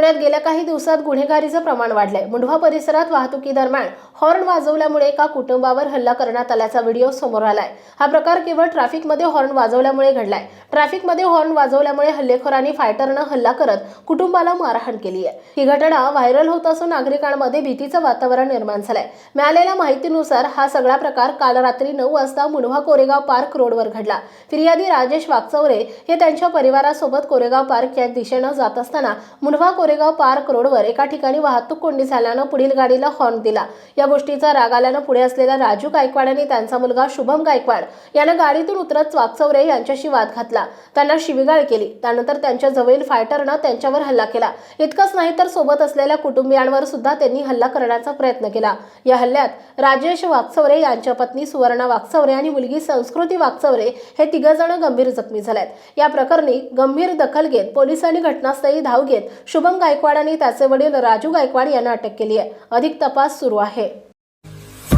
पुण्यात गेल्या काही दिवसात गुन्हेगारीचं प्रमाण वाढलंय. मुंढवा परिसरात वाहतुकीदरम्यान हॉर्न वाजवल्यामुळे एका कुटुंबावर हल्ला करण्यात आल्याचा व्हिडिओ समोर आलाय. हा प्रकार केवळ ट्रॅफिकमध्ये हॉर्न वाजवल्यामुळे घडलाय. ट्रॅफिकमध्ये हॉर्न वाजवल्यामुळे हल्लेखोरांनी फायटरनं हल्ला करत कुटुंबाला मारहाण केली आहे. ही घटना व्हायरल होत असून नागरिकांमध्ये भीतीचं वातावरण निर्माण झालंय. मिळालेल्या माहितीनुसार हा सगळा प्रकार काल रात्री नऊ वाजता मुंढवा कोरेगाव पार्क रोडवर घडला. फिर्यादी राजेश वागचौरे हे त्यांच्या परिवारासोबत कोरेगाव पार्क या दिशेनं जात असताना मुंढवा कोरेगाव पार्क रोडवर एका ठिकाणी वाहतूक कोंडी झाल्यानं पुढील गाडीला हॉर्न दिला. या गोष्टीचा राग आल्यानं पुढे असलेला राजू गायकवाड आणि त्यांचा मुलगा शुभम गायकवाड यानं गाडीतून उतरत वागचौरे यांच्याशी वाद घातला. त्यांना शिवीगाळ केली. त्यानंतर त्यांच्या जवळील फायटरनं त्यांच्यावर हल्ला केला. इतकंच नाही तर सोबत असलेल्या कुटुंबियांवर सुद्धा त्यांनी हल्ला करण्याचा प्रयत्न केला. या हल्ल्यात राजेश वागचौरे यांच्या पत्नी सुवर्णा वागचौरे आणि मुलगी संस्कृती वागचौरे हे तिघजण गंभीर जखमी झालेत या प्रकरणी गंभीर दखल घेत पोलिसांनी घटनास्थळी धाव घेत शुभम गायकवाड आणि त्याचे वडील राजू गायकवाड यांना अटक केली आहे. अधिक तपास सुरू आहे.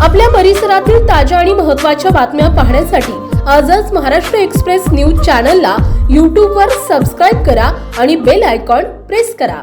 आपल्या परिसरातील ताज्या आणि महत्त्वाच्या बातम्या पाहण्यासाठी आजच महाराष्ट्र एक्सप्रेस न्यूज चॅनलला यूट्यूबवर सबस्क्राईब करा आणि बेल आयकॉन प्रेस करा.